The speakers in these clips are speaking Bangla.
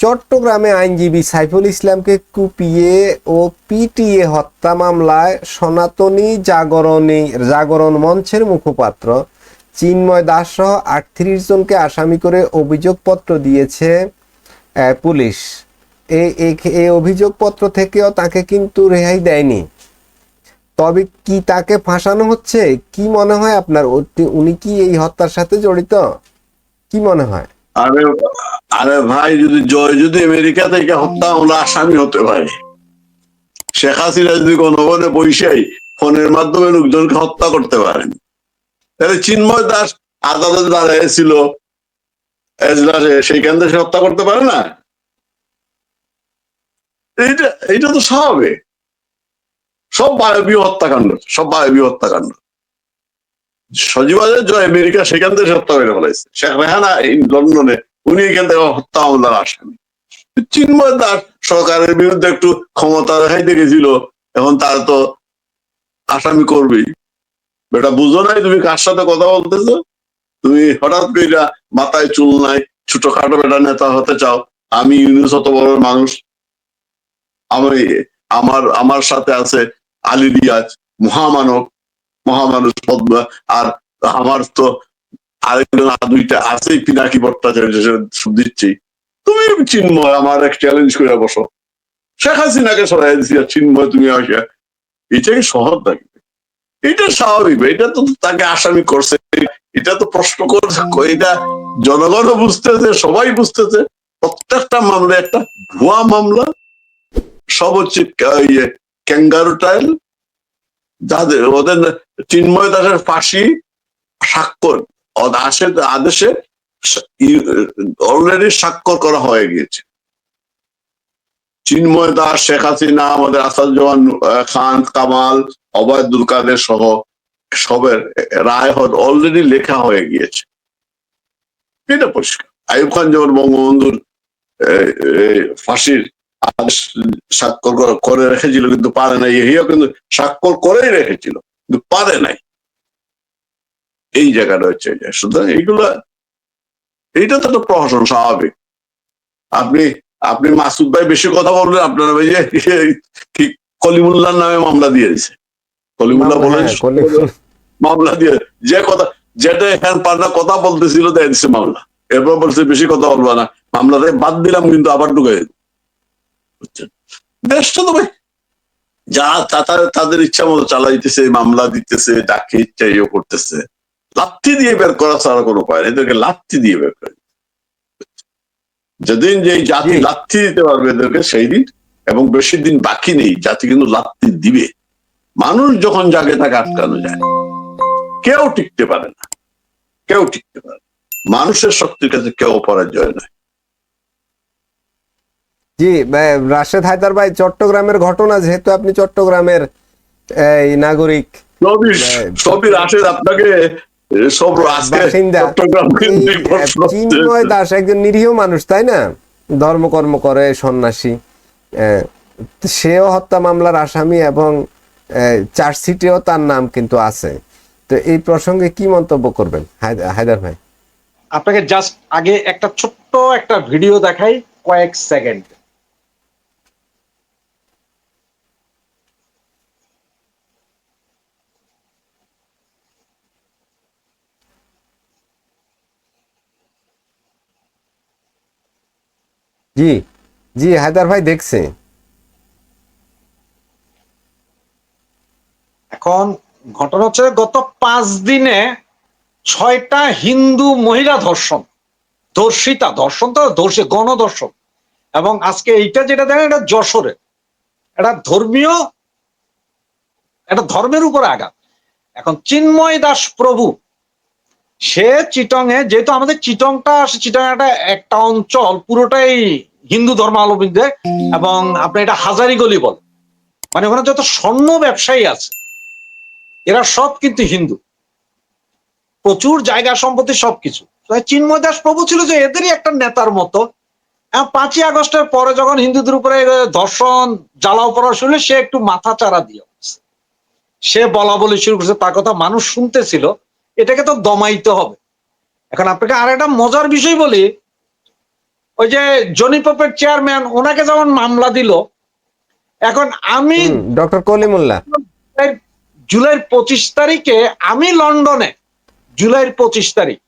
চট্টগ্রামে আইনজীবী সাইফুল ইসলামকে কুপিয়ে ও পিটিয়ে হত্যা মামলায় সনাতনী জাগরণী জাগরণ মঞ্চের মুখপাত্র চিন্ময় দাস সহ আটত্রিশ জনকে আসামি করে অভিযোগপত্র দিয়েছে পুলিশ। এই অভিযোগপত্র থেকেও তাকে কিন্তু রেহাই দেয়নি। তবে কি তাকে ফাঁসানো হচ্ছে? কি মনে হয় আপনার? উনি কি এই হত্যার সাথে জড়িত? কি মনে হয়? আরে আরে ভাই, যদি জয় যদি আমেরিকা থেকে হত্যা মামলা আসামি হতে পারে। শেখ হাসিনা যদি গণভবনে বৈশাই ফোনের মাধ্যমে লোকজনকে হত্যা করতে পারেন। তাহলে চিন্ময় দাস আদালতে দাঁড়িয়েছিল এজলাসে সেইখান থেকে হত্যা করতে পারে না? এইটা এইটা তো স্বাভাবিক। সব বায়বীয় হত্যাকাণ্ড, সব বায়বীয় হত্যাকাণ্ড। সজীবাজের জয় আমেরিকা সেখান থেকে হত্যা করে ফেলাইছে শেখ রেহানা লন্ডনে, উনি এখান থেকে হত্যা মামলার আসামি চিন্ময় দাস সরকারের বিরুদ্ধে একটু ক্ষমতা দেখাইতে গেছিল, এখন তার তো আসামি করবেই। বেটা, বুঝো নাই তুমি কার সাথে কথা বলতেছো? তুমি হঠাৎ করে মাথায় চুল নাই, ছোটখাটো বেটা নেতা হতে চাও, আমি ইউনুস অত বড় মানুষ। আমি, আমার আমার সাথে আছে আলী রিয়াজ মহামানব মহামানুষ পদ্ম আর আমার তো আরেকজন আর দুইটা আছেই, পিনাকি ভট্টাচার্য দিচ্ছি তুমি চিন্ময়, আমার এক চ্যালেঞ্জ করে বসো। শেখ হাসিনাকে সরাই দিচ্ছি আর চিন্ময়, তুমি আসে। এটা কি সহজ নাকি? এটা স্বাভাবিক, এটা তো তাকে আসামি করছে। এটা তো প্রশ্ন করছে এটা জনগণও বুঝতেছে, সবাই বুঝতেছে। প্রত্যেকটা মামলা একটা ভুয়া মামলা সব হচ্ছে ক্যাঙ্গারু টাইল যাদের, ওদের চিন্ময় দাসের ফাঁসি স্বাক্ষর আদেশে আদেশে অলরেডি স্বাক্ষর করা হয়ে গিয়েছে। চিন্ময় দাস, শেখ হাসিনা, আমাদের আসাদুজ্জামান খান, কামাল অবৈদুল কাদের সহ সবের রায় অলরেডি লেখা হয়ে গিয়েছে। এটা পরিষ্কার। আইব খান যেমন বঙ্গবন্ধুর ফাঁসির আদেশ স্বাক্ষর করে রেখেছিল কিন্তু পারে নাই। ইহিও কিন্তু স্বাক্ষর করেই রেখেছিল কিন্তু পারে নাই। এই জায়গাটা হচ্ছে সুতরাং এইগুলা এইটা তো প্রহসন স্বাভাবিক। আপনি আপনি মাসুদ ভাই বেশি কথা বললেন আপনার ওই যে কলিমুল্লার নামে মামলা দিয়ে দিছে কলিমুল্লাহ বলেন হ্যাঁ, মামলা দিয়ে যে কথা যেটা এখানে পাল্টা কথা বলতেছিল দিছে মামলা। এরপর বলছে বেশি কথা বলব না। মামলাতে বাদ দিলাম কিন্তু আবার ঢুকে দেশটা তো ভাই যা তাদের ইচ্ছা মতো চালাইতেছে মামলা দিতেছে যাকে ইচ্ছা ইয়ে করতেছে লাথি দিয়ে বের করা ছাড়া কোনো উপায় নেই এদেরকে লাথি দিয়ে বের করে। যেদিন যে জাতি। লাথি দিতে পারবে এদেরকে সেই দিন এবং বেশি দিন বাকি নেই জাতি কিন্তু লাথি দিবে মানুষ যখন জাগে তাকে আটকানো যায়। কেউ টিকতে পারে না কেউ টিকতে পারে না। মানুষের শক্তির কাছে কেউ পরাজয় নয় জি রাশেদ হায়দার ভাই চট্টগ্রামের ঘটনা যেহেতু আপনি চট্টগ্রামের এই নাগরিক। সবই। রাশেদ আপনাকে সব চিন্ময় দাস একজন নিরীহ মানুষ তাই না? ধর্মকর্ম করে সন্ন্যাসী। আহ, সেও হত্যা মামলার আসামি এবং চার্জশিটেও তার নাম কিন্তু আছে। তো এই প্রসঙ্গে কি মন্তব্য করবেন হায়দার ভাই? আপনাকে জাস্ট আগে একটা ছোট্ট একটা ভিডিও দেখাই কয়েক সেকেন্ড। জি জি, হায়দার ভাই দেখছে। এখন ঘটনা হচ্ছে গত পাঁচ দিনে ছয়টা হিন্দু মহিলা ধর্ষণ, ধর্ষিতা ধর্ষণ তো ধর্ষে, গণধর্ষণ। এবং আজকে এইটা যেটা দেখেন, এটা যশোরে। এটা ধর্মীয়, এটা ধর্মের উপরে আঘাত। এখন চিন্ময় দাস প্রভু, সে চিটংয়ে, যেহেতু আমাদের চিটংটা চিটং একটা একটা অঞ্চল, পুরোটাই হিন্দু ধর্মাবলম্বীদের এবং আপনি এটা হাজারি গলি বল। মানে ওখানে যত স্বর্ণ ব্যবসায়ী আছে এরা সব কিন্তু হিন্দু। প্রচুর জায়গা সম্পত্তি সবকিছু। চিন্ময় দাস প্রভু ছিল যে এদেরই একটা নেতার মতো। পাঁচই আগস্টের পরে যখন হিন্দুদের উপরে ধর্ষণ জ্বালাও পড়া হলো, সে একটু মাথা চারা দিয়ে সে বলা বলি শুরু করছে তার কথা মানুষ শুনতেছিল এটাকে তো দমাইতে হবে। এখন আপনাকে আর একটা মজার বিষয় বলি ওই যে জনি পপের চেয়ারম্যান ওনাকে যেমন মামলা দিল এখন আমি ডক্টর কলিমুল্লাহ। জুলাইয়ের- পঁচিশ তারিখে আমি লন্ডনে জুলাইয়ের পঁচিশ তারিখ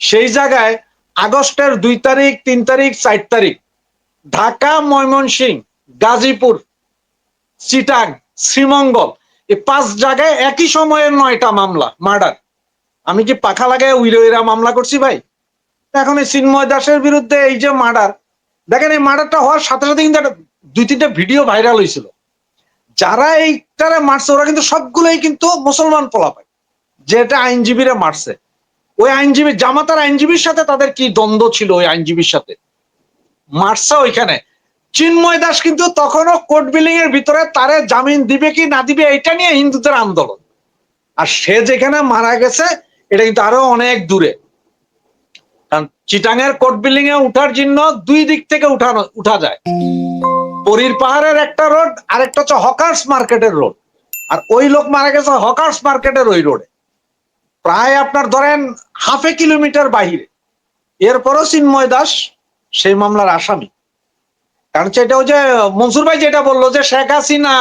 সেই জায়গায় আগস্টের দুই তারিখ তিন তারিখ চার তারিখ ঢাকা ময়মনসিংহ গাজীপুর চিটাং শ্রীমঙ্গল এই পাঁচ জায়গায় একই সময়ে নয়টা মামলা মার্ডার। আমি কি পাখা লাগায় উইরা মামলা করছি ভাই? এখন এই চিন্ময় দাসের বিরুদ্ধে এই যে মার্ডার, দেখেন এই মার্ডারটা হওয়ার সাথে সাথে কিন্তু একটা দুই তিনটা ভিডিও ভাইরাল হয়েছিল। যারা এইটারে মারছে, ওরা কিন্তু সবগুলোই কিন্তু মুসলমান পোলাপাই যেটা আইনজীবীরা মারছে। ওই আইনজীবী, জামাতার আইনজীবীর সাথে তাদের কি দ্বন্দ্ব ছিল ওই আইনজীবীর সাথে? মারছে ওইখানে। চিন্ময় দাস কিন্তু তখনও কোর্ট বিল্ডিং এর ভিতরে তারে জামিন দিবে কি না দিবে এটা নিয়ে হিন্দুদের আন্দোলন। আর সে যেখানে মারা গেছে, এটা কিন্তু আরও অনেক দূরে। কারণ চিটাঙের কোর্ট বিল্ডিং এ উঠার জন্য দুই দিক থেকে উঠানো উঠা যায়। পরীর পাহাড়ের একটা রোড আর একটা হচ্ছে হকার্স মার্কেটের রোড আর ওই লোক মারা গেছে হকার্স মার্কেটের ওই রোডে প্রায় আপনার ধরেন হাফে কিলোমিটার বাহিরে। এরপরও চিন্ময় দাস সেই মামলার আসামি। কারণ সেটা ওই যে মনসুর ভাই যেটা বলল যে শেখ হাসিনা,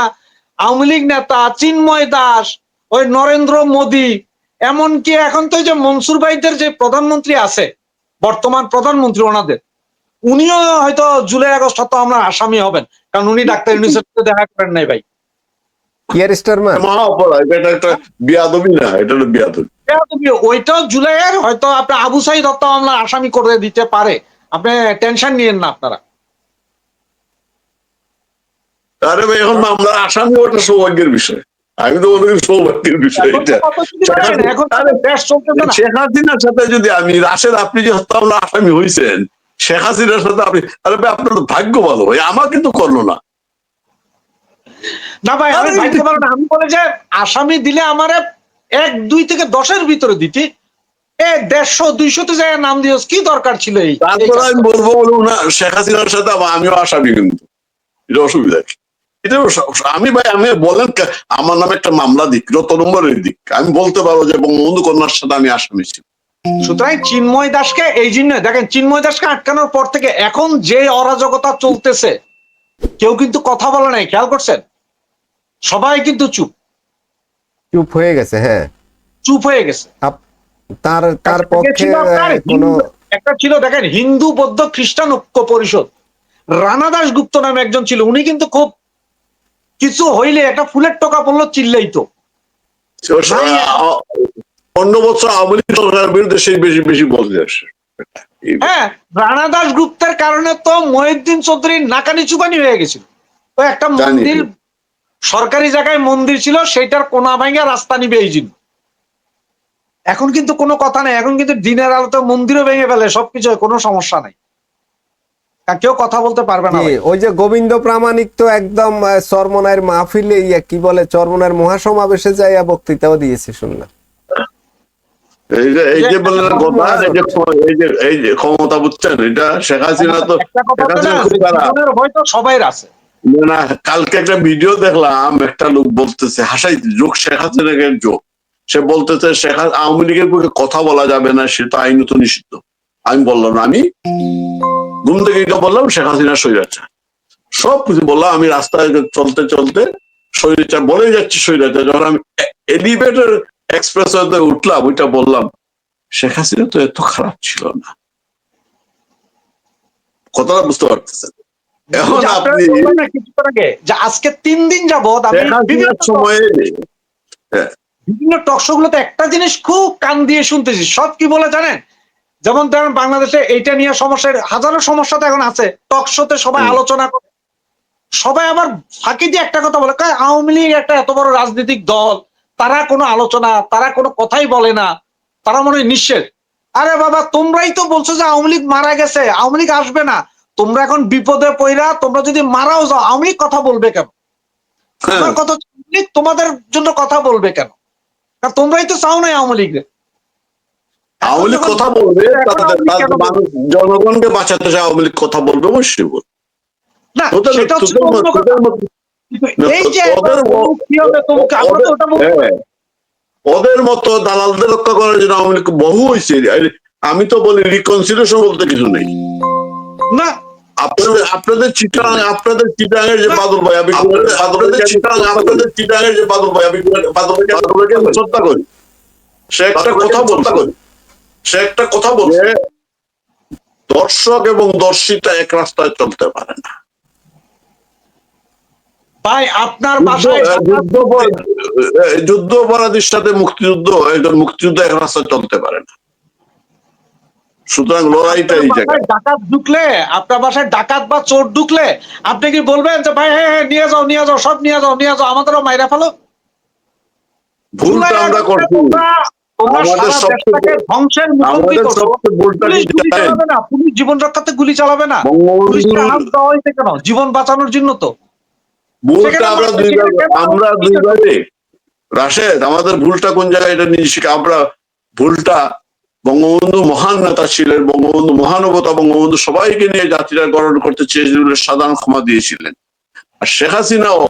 আওয়ামী লীগ নেতা, চিন্ময় দাস, ওই নরেন্দ্র মোদী, এমনকি এখন তো যে মনসুর ভাইদের যে প্রধানমন্ত্রী আছে বর্তমান প্রধানমন্ত্রী ওনাদের। উনিও হয়তো জুলাই আগস্ট হয়তো আমরা আসামি হবেন কারণ উনি ডাক্তার ইউনিসেফ দেখা করেন নাই ভাই। ইয়ার স্টারম্যান মহা অপরাধ এটা একটা বিয়াদবি না এটা হলো বিয়াদবি। ওইটাও জুলাইয়ের হয়তো আপনার আবু সাইদ হত্যা মামলা আসামি করে দিতে পারে। আপনি টেনশন নিয়েন না আপনারা। আরে ভাই এখন মামলার আসামি ওটা সৌভাগ্যের বিষয়। আমি তো মনে করি সৌভাগ্যের বিষয় এটা। শেখ হাসিনার সাথে যদি আমি রাশেদ আপনি যে হত্যা মামলা আসামি হয়েছেন শেখ হাসিনার সাথে আপনি আরে ভাই আপনার তো ভাগ্য ভালো। ভাই আমার কিন্তু করল না। না ভাই আমি ভাবতে পারব না। আমি বলে যে আসামি দিলে আমারে এক দুই থেকে দশের ভিতরে দিতি। এ দেড়শো দুইশো তো জায়গায় নাম দিওস কি দরকার ছিল এই তারপরে আমি বলব বলব না শেখ হাসিনার সাথে আমিও আসামি কিন্তু। এটা অসুবিধা কি? এটা আমি ভাই আমি বলেন আমার নামে একটা মামলা দিক যত নম্বরের দিক। আমি বলতে পারব যে বঙ্গবন্ধু কন্যার সাথে আমি আসামি ছিল সুতরাং চিন্ময় দাসকে এই জন্য দেখেন চিন্ময় দাসকে আটকানোর পর থেকে এখন যে অরাজকতা চলতেছে কেউ কিন্তু কথা বলে নাই খেয়াল করছেন? সবাই কিন্তু চুপ। চুপ হয়ে গেছে হ্যাঁ। চুপ হয়ে গেছে। তার তার পক্ষে আপনার আহ, কোনো একটা ছিল দেখেন হিন্দু বৌদ্ধ খ্রিস্টান ঐক্য পরিষদ। রানা দাস গুপ্ত নামে একজন ছিল উনি কিন্তু খুব কিছু হইলে একটা ফুলের টোকা পড়ল চিল্লাইতো আ- অন্য বছর আওয়ামী লীগ সরকারের বিরুদ্ধে সেই বেশি বেশি বলতে আসে হ্যাঁ রানা দাস গুপ্তের কারণে তো মহিউদ্দিন চৌধুরী নাকানি চুপানি হয়ে গেছিল। তো একটা মন্দির সরকারি জায়গায় মন্দির ছিল সেটার কোনা ভাঙ্গা রাস্তা নিবে এই জন্য। এখন কিন্তু কোনো কথা নেই এখন কিন্তু দিনের আলোতে মন্দিরও ভেঙে ফেলে সবকিছু কোনো সমস্যা নাই। কেউ কথা বলতে পারবে না ওই যে গোবিন্দ প্রামাণিক তো একদম চরমনায়ের মাহফিলে ইয়া কি বলে চরমনায়ের মহাসমাবেশে যাইয়া বক্তৃতাও দিয়েছে শুনলাম। এই যে এই যে যে- বললেন কথা এই যে এই যে এই যে ক্ষমতা বুঝছেন এটা শেখ হাসিনা তো একটা কথা শেখ হচ্ছে না, সবাই আছে। কালকে একটা ভিডিও দেখলাম একটা লোক বলতেছে হাসাই যোগ শেখ হাসিনাকে যোগ। সে বলতেছে শেখ আওয়ামী লীগের পক্ষে কথা বলা যাবে না সে তো আইনত নিষিদ্ধ। আমি বললাম আমি ঘুম থেকে এটা বললাম শেখ হাসিনা স্বৈরাচার সব কিছু বললাম আমি রাস্তায় চলতে চলতে স্বৈরাচার বলে যাচ্ছি স্বৈরাচার যখন আমি এলিভেটর এক্সপ্রেস উঠলাম ওইটা বললাম শেখ হাসিনা তো এত খারাপ ছিল না। কথাটা বুঝতে পারতেছেন। এখন আপনি যে আজকে তিন দিন যাবত আমি সময়ে বিভিন্ন টকশো গুলোতে একটা জিনিস খুব কান দিয়ে শুনতেছি। সব কি বলে জানেন? যেমন ধরেন বাংলাদেশে এইটা নিয়ে সমস্যা হাজারো সমস্যা তো এখন আছে। টকশোতে সবাই আলোচনা করে। সবাই আবার ফাঁকি দিয়ে একটা কথা বলে আওয়ামী লীগ একটা এত বড় রাজনৈতিক দল তারা কোনো আলোচনা তারা কোনো কথাই বলে না তারা মনে হয় নিঃশেষ আরে বাবা তোমরাই তো বলছো যে আওয়ামী লীগ মারা গেছে আওয়ামী লীগ আসবে না। তোমরা এখন বিপদে পইরা তোমরা যদি মারাও যাও আওয়ামী লীগ কথা বলবে কেন? হ্যাঁ। আমার কথা তোমাদের জন্য কথা বলবে কেন? তোমরাই তো চাও নাই আওয়ামী লীগ আওয়ামী লীগ কথা বলবে জনগণকে বাঁচাতে চায় আওয়ামী লীগ কথা বলবে অবশ্যই বলবে। মত- মত- ওদের ও- অমুক কি হবে, তমুক, আমরা তো ওটা বলব। না। হ্যাঁ। মতো দালালদের রক্ষা করার জন্য আওয়ামী লীগ বহু হয়েছে আমি তো বলি রিকনসিলেশন বলতে কিছু নেই। না। আপনাদের আপনাদের চিটাং আপনাদের চিটাঙের যে বাদল ভাই আমি আপনাদের চিটাং আপনাদের চিটাঙের যে বাদল ভাই আমি বাদল আমি শ্রদ্ধা করি। সে একটা কথা বলতে করি। সে একটা কথা বলছে। দর্শক এবং দর্শিতা এক রাস্তায় চলতে পারে না। ভাই আপনার বাসায় যুদ্ধ অপরাধীর সাথে মুক্তিযুদ্ধ একজন মুক্তিযুদ্ধ এক রাস্তায় চলতে পারে না। সুতরাং লড়াইটা এই জায়গায়। ডাকাত ঢুকলে আপনার বাসায় ডাকাত বা চোর ঢুকলে আপনি কি বলবেন যে ভাই হ্যাঁ হ্যাঁ নিয়ে যাও নিয়ে যাও সব নিয়ে যাও নিয়ে যাও আমাদেরও মাইরা ফেলো ভুলটা আমরা করছি তোমরা- ধ্বংসের মুখোমুখি না পুলিশ জীবন রক্ষাতে গুলি চালাবে না। পুলিশকে হাত দেওয়া হয়েছে কেন? জীবন বাঁচানোর জন্য তো। আমরা রাশেদ আমাদের ভুলটা কোন জায়গায় এটা নিজে শিখে আমরা ভুলটা বঙ্গবন্ধু মহান নেতা ছিলেন বঙ্গবন্ধু মহানবতা বঙ্গবন্ধু সবাইকে নিয়ে জাতিরা গঠন করতে চেয়েছিলেন সাধারণ ক্ষমা দিয়েছিলেন। আর শেখ হাসিনাও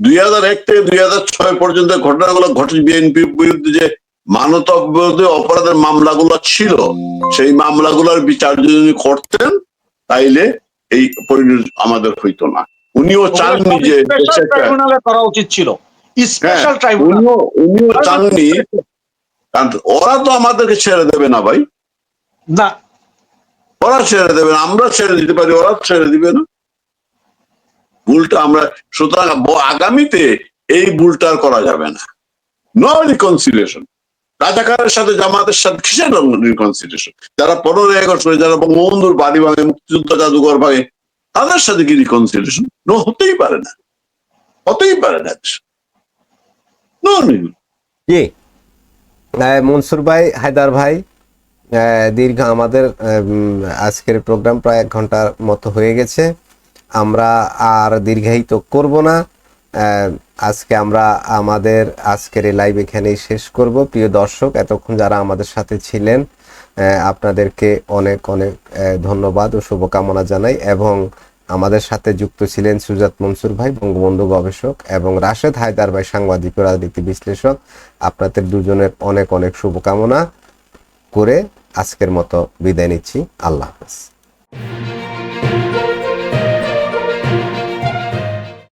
দুই হাজার এক থেকে দুই হাজার ছয় পর্যন্ত ঘটনাগুলো ঘটে বিএনপির বিরুদ্ধে যে মানবতা বিরোধী অপরাধের মামলাগুলো ছিল সেই মামলাগুলোর বিচার যদি উনি করতেন তাইলে এই পরিণতি আমাদের হইতো না। উনিও চাননি যে করা উচিত ছিল। স্পেশাল হ্যাঁ, ট্রাইব্যুনাল উনিও উনিও চাননি। ওরা তো আমাদেরকে ছেড়ে দেবে না ভাই। না। ওরা ছেড়ে দেবে না আমরা ছেড়ে দিতে পারি ওরা ছেড়ে দিবে না। ভুলটা আমরা সুতরাং আগামীতে এই ভুলটা আর করা যাবে না। নো রিকনসিলিয়েশন রাজাকারের সাথে জামাতের সাথে কিসের রিকনসিলিয়েশন যারা পনেরোই আগস্ট করে যারা বঙ্গবন্ধুর বাড়ি ভাঙে, মুক্তিযুদ্ধ জাদুঘর ভাঙে, তাদের সাথে কি রিকনসিলিয়েশন নো হতেই পারে না। হতেই পারে না। মনসুর ভাই, হায়দার ভাই দীর্ঘ আমাদের আজকের প্রোগ্রাম প্রায় এক ঘণ্টার মতো হয়ে গেছে। আমরা আর দীর্ঘায়িত করব না। আজকে আমরা আমাদের আজকের এই লাইভ এখানেই শেষ করব। প্রিয় দর্শক, এতক্ষণ যারা আমাদের সাথে ছিলেন আপনাদেরকে অনেক অনেক ধন্যবাদ ও শুভকামনা জানাই এবং আমাদের সাথে যুক্ত ছিলেন সুজাত মনসুর ভাই, বঙ্গবন্ধু গবেষক এবং রাশেদ হায়দার ভাই, সাংবাদিক ও রাজনীতি বিশ্লেষক। আপনাদের দুজনের অনেক অনেক শুভকামনা করে আজকের মতো বিদায় নিচ্ছি। আল্লাহ হাফেজ।